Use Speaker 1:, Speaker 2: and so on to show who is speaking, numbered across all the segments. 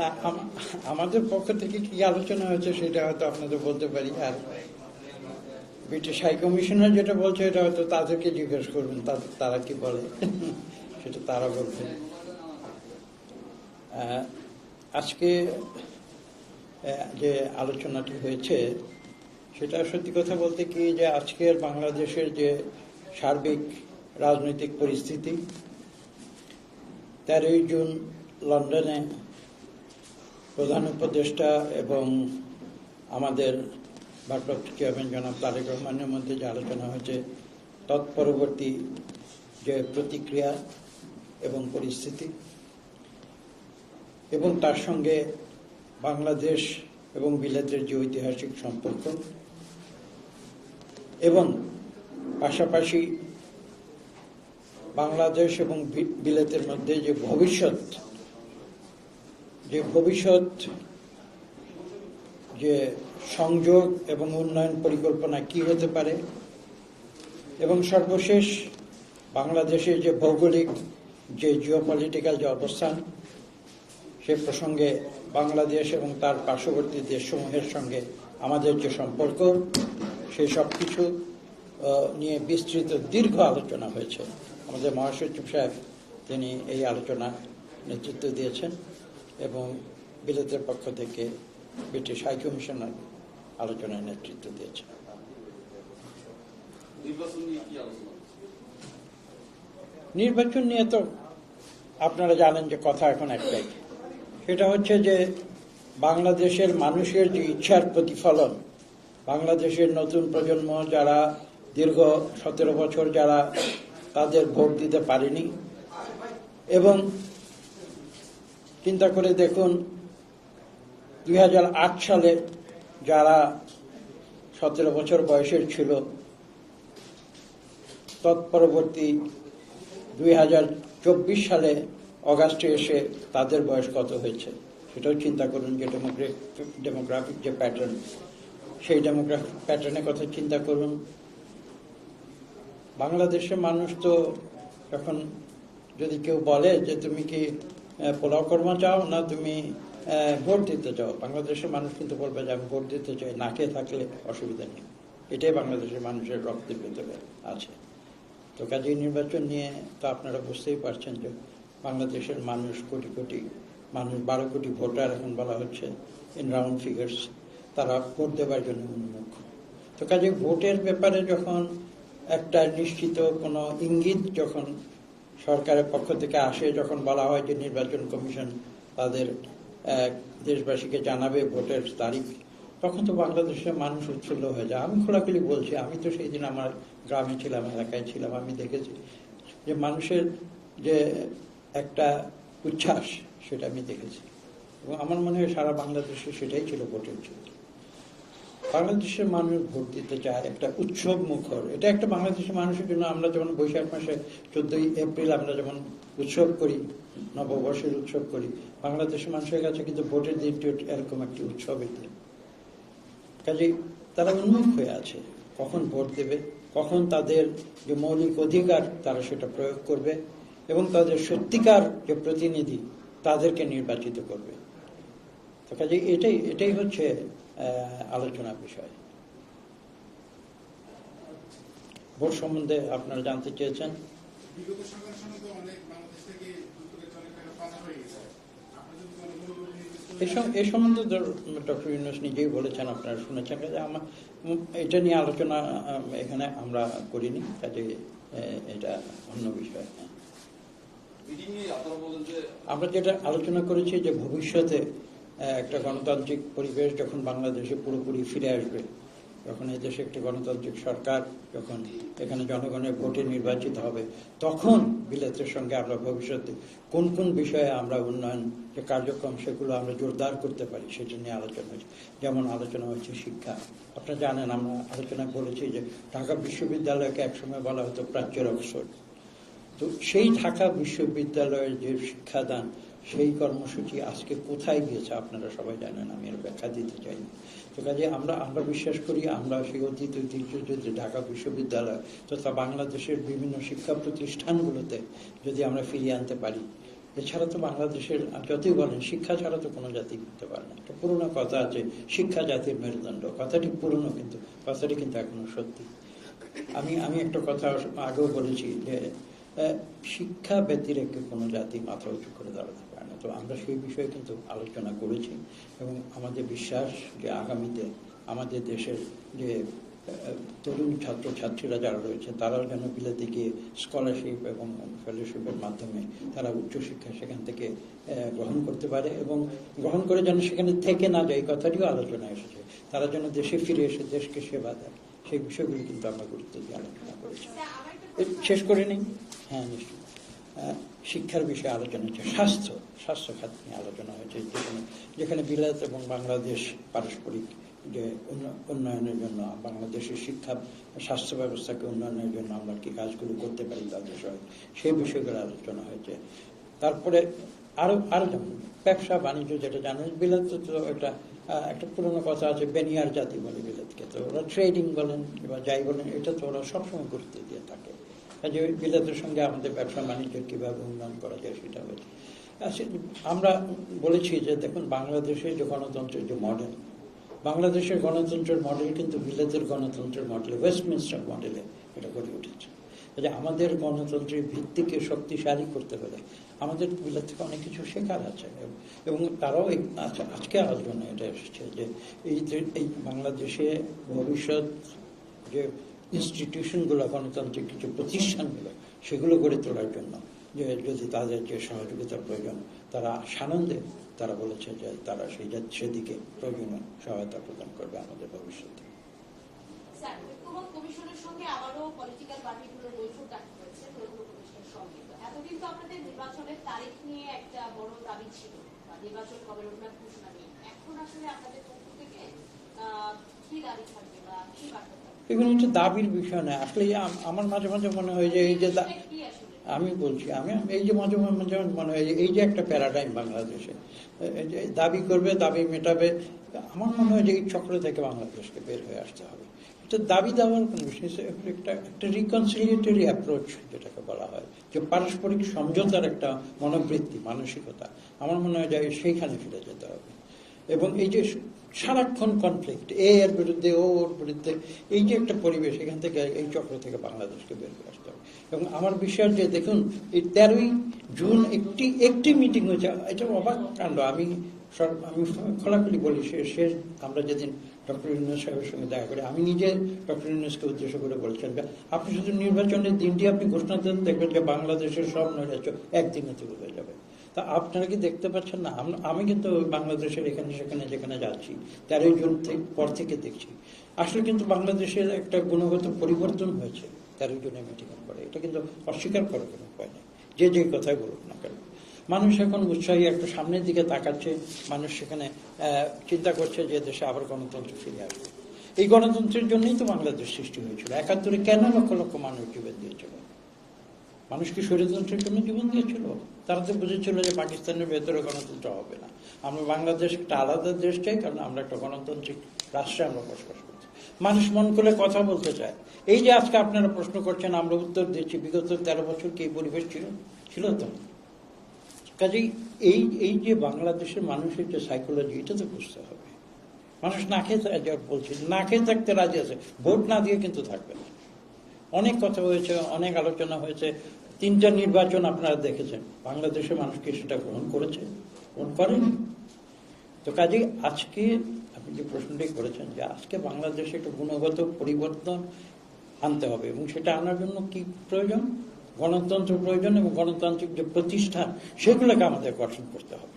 Speaker 1: না আমাদের পক্ষ থেকে কি আলোচনা হয়েছে সেটা হয়তো আপনাদের বলতে পারি আর ব্রিটিশ হাই কমিশনার যেটা বলছে এটা হয়তো তাদেরকে জিজ্ঞেস করবেন তারা কি বলে সেটা তারা বলবে আজকে যে আলোচনাটি হয়েছে সেটা সত্যি কথা বলতে কি যে আজকের বাংলাদেশের যে সার্বিক রাজনৈতিক পরিস্থিতি তেরোই জুন লন্ডনে প্রধান উপদেষ্টা এবং আমাদের ভারপ্রাপ্ত চেয়ারম্যান জনাব তারেক রহমানের মধ্যে যে আলোচনা হয়েছে তৎপরবর্তী যে প্রতিক্রিয়া এবং পরিস্থিতি এবং তার সঙ্গে বাংলাদেশ এবং বিলেতের যে ঐতিহাসিক সম্পর্ক এবং পাশাপাশি বাংলাদেশ এবং বিলেতের মধ্যে যে ভবিষ্যৎ যে ভবিষ্যৎ যে সংযোগ এবং উন্নয়ন পরিকল্পনা কি হতে পারে এবং সর্বশেষ বাংলাদেশের যে ভৌগোলিক যে জিওপলিটিক্যাল যে অবস্থান সে প্রসঙ্গে বাংলাদেশ এবং তার পার্শ্ববর্তী দেশসমূহের সঙ্গে আমাদের যে সম্পর্ক সেই সব কিছু নিয়ে বিস্তৃত দীর্ঘ আলোচনা হয়েছে আমাদের মহাসচিব সাহেব তিনি এই আলোচনা নেতৃত্ব দিয়েছেন এবং বিলেতের পক্ষ থেকে ব্রিটিশ হাইকমিশনার কমিশনার আলোচনায় নেতৃত্ব দিয়েছে নির্বাচন নিয়ে তো আপনারা জানেন যে কথা এখন একটাই সেটা হচ্ছে যে বাংলাদেশের মানুষের যে ইচ্ছার প্রতিফলন বাংলাদেশের নতুন প্রজন্ম যারা দীর্ঘ সতেরো বছর যারা তাদের ভোট দিতে পারেনি এবং চিন্তা করে দেখুন দুই সালে যারা সতেরো বছর বয়সের ছিল তৎপরবর্তী দুই সালে অগাস্টে এসে তাদের বয়স কত হয়েছে সেটাও চিন্তা করুন যে ডেমোগ্রাফিক যে প্যাটার্ন সেই ডেমোগ্রাফিক প্যাটার্নের কথা চিন্তা করুন বাংলাদেশের মানুষ তো এখন যদি কেউ বলে যে তুমি কি পোলাও কর্মা চাও না তুমি ভোট দিতে চাও বাংলাদেশের মানুষ কিন্তু বলবে যে আমি ভোট দিতে চাই না খেয়ে থাকলে অসুবিধা নেই এটাই বাংলাদেশের মানুষের রক্তের ভেতরে আছে তো কাজে নির্বাচন নিয়ে তো আপনারা বুঝতেই পারছেন যে বাংলাদেশের মানুষ কোটি কোটি মানুষ বারো কোটি ভোটার এখন বলা হচ্ছে ইন রাউন্ড ফিগার্স তারা ভোট দেওয়ার জন্য উন্মুখ তো কাজে ভোটের ব্যাপারে যখন একটা নিশ্চিত কোনো ইঙ্গিত যখন সরকারের পক্ষ থেকে আসে যখন বলা হয় যে নির্বাচন কমিশন তাদের দেশবাসীকে জানাবে ভোটের তারিখ তখন তো বাংলাদেশের মানুষ উচ্ছল হয়ে যায় আমি খোলাখুলি বলছি আমি তো সেই দিন আমার গ্রামে ছিলাম এলাকায় ছিলাম আমি দেখেছি যে মানুষের যে একটা উচ্ছ্বাস সেটা আমি দেখেছি এবং আমার মনে হয় সারা বাংলাদেশে সেটাই ছিল ভোটের চিত্র বাংলাদেশের মানুষ ভোট দিতে চায় একটা উৎসব মুখর এটা একটা বাংলাদেশের মানুষের জন্য আমরা যেমন বৈশাখ মাসে চোদ্দই এপ্রিল আমরা যেমন উৎসব করি নববর্ষের উৎসব করি বাংলাদেশের মানুষের কাছে কিন্তু ভোটের দিনটি এরকম একটি উৎসব এতে কাজে তারা উন্মুখ হয়ে আছে কখন ভোট দেবে কখন তাদের যে মৌলিক অধিকার তারা সেটা প্রয়োগ করবে এবং তাদের সত্যিকার যে প্রতিনিধি তাদেরকে নির্বাচিত করবে কাজে এটাই এটাই হচ্ছে আলোচনার বিষয় ভোট সম্বন্ধে আপনারা জানতে চেয়েছেন এ সম্বন্ধে ডক্টর ইউনুস নিজেই বলেছেন আপনারা শুনেছেন কাজে আমার এটা নিয়ে আলোচনা এখানে আমরা করিনি কাজে এটা অন্য বিষয় আমরা যেটা আলোচনা করেছি যে ভবিষ্যতে একটা গণতান্ত্রিক পরিবেশ যখন বাংলাদেশে পুরোপুরি ফিরে আসবে যখন এই দেশে একটি গণতান্ত্রিক সরকার যখন এখানে জনগণের ভোটে নির্বাচিত হবে তখন বিলেতের সঙ্গে আমরা ভবিষ্যতে কোন কোন বিষয়ে আমরা উন্নয়ন যে কার্যক্রম সেগুলো আমরা জোরদার করতে পারি সেটা নিয়ে আলোচনা হয়েছে যেমন আলোচনা হচ্ছে শিক্ষা আপনারা জানেন আমরা আলোচনা করেছি যে ঢাকা বিশ্ববিদ্যালয়কে একসময় বলা হতো প্রাচ্যের অবসর তো সেই ঢাকা বিশ্ববিদ্যালয়ের যে শিক্ষাদান সেই কর্মসূচি আজকে কোথায় গিয়েছে আপনারা সবাই জানেন আমি এর ব্যাখ্যা দিতে চাই তো কাজে আমরা আমরা বিশ্বাস করি আমরা সেই অতীত ঐতিহ্য যদি ঢাকা বিশ্ববিদ্যালয় তথা বাংলাদেশের বিভিন্ন শিক্ষা প্রতিষ্ঠানগুলোতে যদি আমরা ফিরিয়ে আনতে পারি এছাড়া তো বাংলাদেশের যতই বলেন শিক্ষা ছাড়া তো কোনো জাতি করতে পারে না একটা পুরোনো কথা আছে শিক্ষা জাতির মেরুদণ্ড কথাটি পুরনো কিন্তু কথাটি কিন্তু এখনো সত্যি আমি আমি একটা কথা আগেও বলেছি যে শিক্ষা ব্যতিরেকে কোনো জাতি মাথা উঁচু করে দাঁড়াতে পারে না তো আমরা সেই বিষয়ে কিন্তু আলোচনা করেছি এবং আমাদের বিশ্বাস যে আগামীতে আমাদের দেশের যে তরুণ ছাত্রছাত্রীরা যারা রয়েছে তারাও যেন বিলেতে গিয়ে স্কলারশিপ এবং ফেলোশিপের মাধ্যমে তারা উচ্চশিক্ষা সেখান থেকে গ্রহণ করতে পারে এবং গ্রহণ করে যেন সেখানে থেকে না যায় এই কথাটিও আলোচনা এসেছে তারা যেন দেশে ফিরে এসে দেশকে সেবা দেয় সেই বিষয়গুলি কিন্তু আমরা গুরুত্ব দিয়ে আলোচনা করেছি শেষ করে নিই হ্যাঁ নিশ্চয়ই শিক্ষার বিষয়ে আলোচনা হয়েছে স্বাস্থ্য স্বাস্থ্য খাত নিয়ে আলোচনা হয়েছে যেখানে যেখানে বিলাত এবং বাংলাদেশ পারস্পরিক যে উন্নয়নের জন্য বাংলাদেশের শিক্ষা স্বাস্থ্য ব্যবস্থাকে উন্নয়নের জন্য আমরা কি কাজগুলো করতে পারি তাদের সঙ্গে সেই বিষয়গুলো আলোচনা হয়েছে তারপরে আরও আরও যেমন ব্যবসা বাণিজ্য যেটা জানে বিলাত তো একটা একটা পুরনো কথা আছে বেনিয়ার জাতি বলে বিলাতকে তো ওরা ট্রেডিং বলেন বা যাই বলেন এটা তো ওরা সবসময় গুরুত্ব দিয়ে থাকে কাজে বিলাতের সঙ্গে আমাদের ব্যবসা বাণিজ্যের কীভাবে উন্নয়ন করা যায় সেটা হয়েছে আমরা বলেছি যে দেখুন বাংলাদেশের যে গণতন্ত্রের যে মডেল বাংলাদেশের গণতন্ত্রের মডেল কিন্তু বিলাতের গণতন্ত্রের মডেলে ওয়েস্টমিনস্টার মডেলে এটা গড়ে উঠেছে যে আমাদের গণতন্ত্রের ভিত্তিকে শক্তিশালী করতে পারে আমাদের বিলাত থেকে অনেক কিছু শেখার আছে এবং তারাও আজকে আলোচনা এটা এসেছে যে এই বাংলাদেশে ভবিষ্যৎ যে ইনস্টিটিউশনগুলো গণতান্ত্রিক কিছু প্রতিষ্ঠানগুলো সেগুলো গড়ে তোলার জন্য যে যদি তাদের যে সহযোগিতার প্রয়োজন তারা সানন্দে তারা বলেছে যে তারা সেই সেদিকে প্রয়োজনীয় সহায়তা প্রদান করবে আমাদের ভবিষ্যতে এখন আসলে আপনাদের পক্ষ থেকে কি দাবি থাকবে বা কি বার্তা এগুলো হচ্ছে দাবির বিষয় নয় আসলে আমার মাঝে মাঝে মনে হয় যে এই যে আমি বলছি আমি এই যে মাঝে মাঝে মনে হয় যে এই যে একটা প্যারাডাইম বাংলাদেশে দাবি করবে দাবি মেটাবে আমার মনে হয় যে এই চক্র থেকে বাংলাদেশকে বের হয়ে আসতে হবে এটা দাবি দেওয়ার কোনো বিশেষ একটা একটা রিকনসিলিয়েটরি অ্যাপ্রোচ যেটাকে বলা হয় যে পারস্পরিক সমঝোতার একটা মনোবৃত্তি মানসিকতা আমার মনে হয় যে সেইখানে ফিরে যেতে হবে এবং এই যে সারাক্ষণ কনফ্লিক্ট এ এর বিরুদ্ধে ও ওর বিরুদ্ধে এই যে একটা পরিবেশ এখান থেকে এই চক্র থেকে বাংলাদেশকে বের করে আসতে হবে এবং আমার বিশ্বাস যে দেখুন এই তেরোই জুন একটি একটি মিটিং হয়েছে এটা অবাক কাণ্ড আমি সব আমি খোলাখুলি বলি শেষ আমরা যেদিন ডক্টর ইউনুস সাহেবের সঙ্গে দেখা করি আমি নিজে ডক্টর ইউনুসকে উদ্দেশ্য করে বলছিলাম আপনি শুধু নির্বাচনের দিনটি আপনি ঘোষণা দেন দেখবেন যে বাংলাদেশের সব নৈরাজ্য একদিনে চলে যাবে তা আপনারা কি দেখতে পাচ্ছেন না আমি কিন্তু বাংলাদেশের এখানে সেখানে যেখানে যাচ্ছি তেরোই জুন পর থেকে দেখছি আসলে কিন্তু বাংলাদেশের একটা গুণগত পরিবর্তন হয়েছে তেরোই জুনে এর পরে এটা কিন্তু অস্বীকার করার কোনো উপায় নেই যে যে কথাই বলুক না কেন মানুষ এখন উৎসাহী একটু সামনের দিকে তাকাচ্ছে মানুষ সেখানে চিন্তা করছে যে দেশে আবার গণতন্ত্র ফিরে আসবে এই গণতন্ত্রের জন্যই তো বাংলাদেশ সৃষ্টি হয়েছিল একাত্তরে কেন লক্ষ লক্ষ মানুষ জীবন দিয়েছিল মানুষ কি জন্য জীবন দিয়েছিল তারা তো বুঝেছিল যে পাকিস্তানের ভেতরে গণতন্ত্র হবে না আমরা বাংলাদেশ একটা আলাদা দেশ চাই কারণ আমরা একটা গণতান্ত্রিক রাষ্ট্রে আমরা বসবাস করছি মানুষ মন করে কথা বলতে চায় এই যে আজকে আপনারা প্রশ্ন করছেন আমরা উত্তর দিচ্ছি বিগত তেরো বছর কি পরিবেশ ছিল ছিল তো কাজেই এই এই যে বাংলাদেশের মানুষের যে সাইকোলজি এটা তো বুঝতে হবে মানুষ না খেয়ে বলছে না খেয়ে থাকতে রাজি আছে ভোট না দিয়ে কিন্তু থাকবে না অনেক কথা হয়েছে অনেক আলোচনা হয়েছে তিনটা নির্বাচন আপনারা দেখেছেন বাংলাদেশের মানুষ কি সেটা গ্রহণ করেছে গ্রহণ করেন তো কাজেই আজকে আপনি যে প্রশ্নটি করেছেন যে আজকে বাংলাদেশে একটু গুণগত পরিবর্তন আনতে হবে এবং সেটা আনার জন্য কি প্রয়োজন গণতন্ত্র প্রয়োজন এবং গণতান্ত্রিক যে প্রতিষ্ঠান সেগুলোকে আমাদের গঠন করতে হবে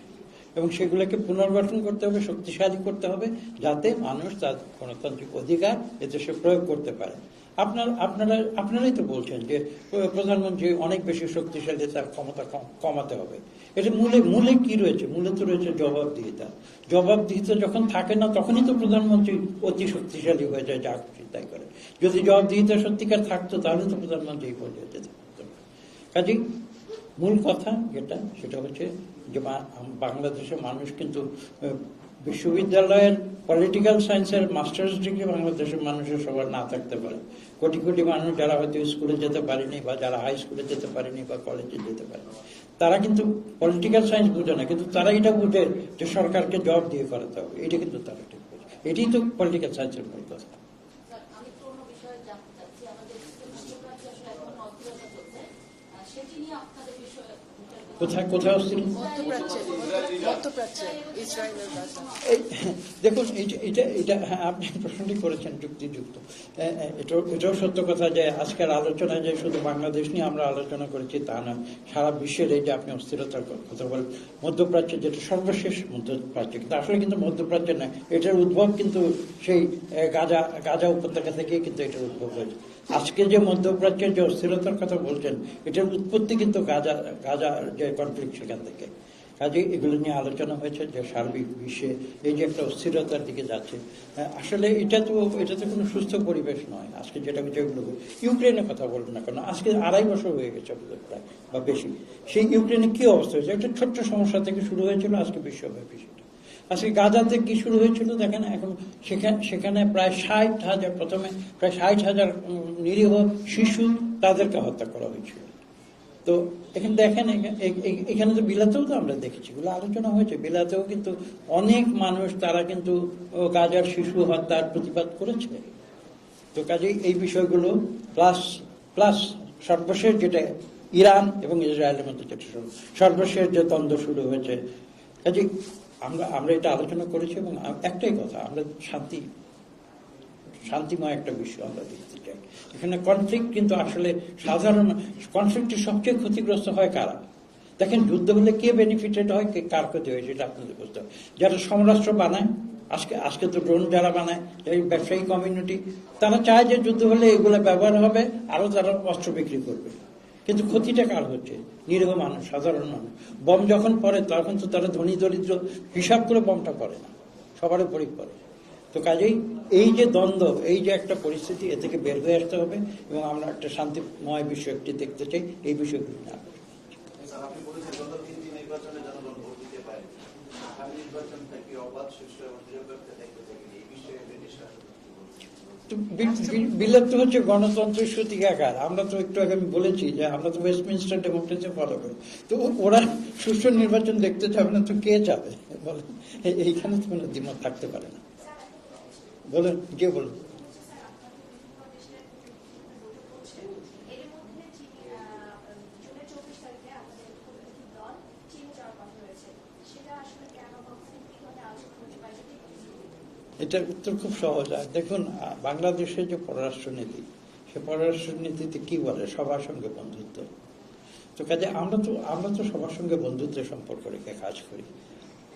Speaker 1: এবং সেগুলোকে পুনর্গঠন করতে হবে শক্তিশালী করতে হবে যাতে মানুষ তার গণতান্ত্রিক অধিকার এদেশে প্রয়োগ করতে পারে আপনার আপনারা আপনারাই তো বলছেন যে প্রধানমন্ত্রী অনেক বেশি শক্তিশালী তার ক্ষমতা কমাতে হবে এটা মূলে মূলে কি রয়েছে মূলে তো রয়েছে জবাবদিহিতা জবাবদিহিতা যখন থাকে না তখনই তো প্রধানমন্ত্রী অতি শক্তিশালী হয়ে যায় যা খুশি তাই করে যদি জবাবদিহিতা সত্যিকার থাকতো তাহলে তো প্রধানমন্ত্রী পর্যায়ে যেতে পারতো কাজেই মূল কথা যেটা সেটা হচ্ছে যে বাংলাদেশের মানুষ কিন্তু বিশ্ববিদ্যালয়ের পলিটিক্যাল সায়েন্সের মাস্টার্স ডিগ্রি বাংলাদেশের মানুষের সবার না থাকতে পারে কোটি কোটি মানুষ যারা হয়তো স্কুলে যেতে পারেনি বা যারা হাই স্কুলে যেতে পারেনি বা কলেজে যেতে পারেনি তারা কিন্তু পলিটিক্যাল সায়েন্স বুঝে না কিন্তু তারা এটা বুঝে যে সরকারকে জব দিয়ে করাতে হবে এটা কিন্তু তারা ঠিক বুঝে এটাই তো পলিটিক্যাল সায়েন্সের মূল কথা সেটি নিয়ে কোথায় কোথায় দেখুন এটা এটা হ্যাঁ, আপনি প্রশ্নটি করেছেন যুক্তিযুক্ত এটাও এটাও সত্য কথা যে আজকের যে শুধু বাংলাদেশ নিয়ে আমরা আলোচনা করেছি তা না সারা বিশ্বের এই যে আপনি অস্থিরতার কথা বলেন মধ্যপ্রাচ্য যেটা সর্বশেষ মধ্যপ্রাচ্য কিন্তু আসলে কিন্তু মধ্যপ্রাচ্য না এটার উদ্ভব কিন্তু সেই গাজা গাজা উপত্যকা থেকেই কিন্তু এটার উদ্ভব হয়েছে আজকে যে মধ্যপ্রাচ্যের যে অস্থিরতার কথা বলছেন এটার উৎপত্তি কিন্তু গাজা গাজার যে কনফ্লিক্ট সেখান থেকে কাজে এগুলো নিয়ে আলোচনা হয়েছে যে সার্বিক বিশ্বে এই যে একটা অস্থিরতার দিকে যাচ্ছে হ্যাঁ, আসলে এটা তো এটা তো কোনো সুস্থ পরিবেশ নয় আজকে যেটা যেগুলো ইউক্রেনের কথা বলবো না কেন আজকে আড়াই বছর হয়ে গেছে প্রায় বা বেশি সেই ইউক্রেনে কী অবস্থা হয়েছে একটা ছোট্ট সমস্যা থেকে শুরু হয়েছিল আজকে বিশ্বব্যাপী সেটা আজকে গাজাতে কি শুরু হয়েছিল দেখেন এখন সেখানে সেখানে প্রায় ষাট হাজার প্রথমে প্রায় ষাট হাজার নিরীহ শিশু তাদেরকে হত্যা করা হয়েছিল তো এখানে দেখেন এখানে তো বিলাতেও তো আমরা দেখেছি এগুলো আলোচনা হয়েছে বিলাতেও কিন্তু অনেক মানুষ তারা কিন্তু গাজার শিশু হত্যার প্রতিবাদ করেছে তো কাজেই এই বিষয়গুলো প্লাস প্লাস সর্বশেষ যেটা ইরান এবং ইসরায়েলের মধ্যে যেটা সর্বশেষ যে দ্বন্দ্ব শুরু হয়েছে কাজে আমরা আমরা এটা আলোচনা করেছি এবং একটাই কথা আমরা শান্তি শান্তিময় একটা বিষয় আমরা দেখতে চাই এখানে কনফ্লিক্ট কিন্তু আসলে সাধারণ কনফ্লিক্টের সবচেয়ে ক্ষতিগ্রস্ত হয় কারা দেখেন যুদ্ধ হলে কে বেনিফিটেড হয় কে কার ক্ষতি হয় সেটা আপনাদের বুঝতে হবে যারা সমরাষ্ট্র বানায় আজকে আজকে তো ড্রোন যারা বানায় এই ব্যবসায়ী কমিউনিটি তারা চায় যে যুদ্ধ হলে এগুলো ব্যবহার হবে আরও তারা অস্ত্র বিক্রি করবে কিন্তু ক্ষতিটা কার হচ্ছে নিরীহ মানুষ সাধারণ মানুষ বম যখন পড়ে তখন তো তারা ধনী দরিদ্র হিসাব করে বমটা করে না সবার উপরেই পড়ে তো কাজেই এই যে দ্বন্দ্ব এই যে একটা পরিস্থিতি এ থেকে বের হয়ে আসতে হবে এবং আমরা একটা শান্তিময় বিষয় একটি দেখতে চাই এই বিষয়গুলি না অবাধ বিপ্লব তো হচ্ছে গণতন্ত্রের সূতিকাগার আমরা তো একটু আগে আমি বলেছি যে আমরা তো ওয়েস্টমিনস্টার ডেমোক্রেসি ফলো করি তো ওরা সুষ্ঠু নির্বাচন দেখতে চাবে না তো কে যাবে বলেন এইখানে তো কোনো দ্বিমত থাকতে পারে না বলেন কে বলুন এটার উত্তর খুব সহজ আর দেখুন বাংলাদেশের যে পররাষ্ট্রনীতি সে পররাষ্ট্রনীতিতে কি বলে সবার সঙ্গে বন্ধুত্ব তো কাজে আমরা তো আমরা তো সবার সঙ্গে বন্ধুত্বের সম্পর্ক রেখে কাজ করি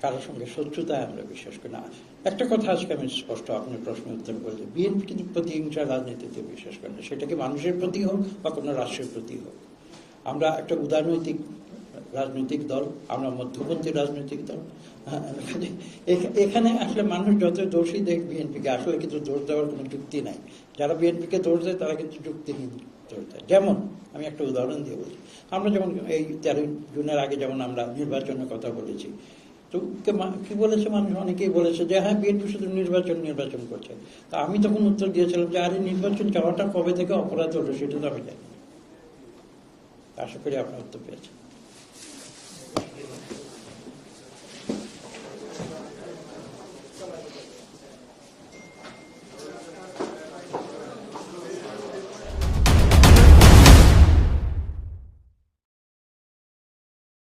Speaker 1: কারোর সঙ্গে শত্রুতায় আমরা বিশ্বাস করি না একটা কথা আজকে আমি স্পষ্ট আপনার প্রশ্ন উত্তর করছি বিএনপি কিন্তু প্রতিহিংসা রাজনীতিতে বিশ্বাস করে না সেটা কি মানুষের প্রতি হোক বা কোনো রাষ্ট্রের প্রতি হোক আমরা একটা উদারনৈতিক রাজনৈতিক দল আমরা মধ্যপন্থী রাজনৈতিক দল হ্যাঁ, এখানে আসলে মানুষ যত দোষী দেখ বিএনপিকে আসলে কিন্তু দোষ দেওয়ার কোনো যুক্তি নাই যারা বিএনপিকে দোষ দেয় তারা কিন্তু যুক্তিহীন দোষ দেয় যেমন আমি একটা উদাহরণ দিয়ে বলছি আমরা যেমন এই তেরোই জুনের আগে যেমন আমরা নির্বাচনের কথা বলেছি তো কি বলেছে মানুষ অনেকেই বলেছে যে হ্যাঁ বিএনপি শুধু নির্বাচন নির্বাচন করছে তা আমি তখন উত্তর দিয়েছিলাম যে আরে নির্বাচন যাওয়াটা কবে থেকে অপরাধ হলো সেটা তো আমি জানি আশা করি আপনার উত্তর পেয়েছেন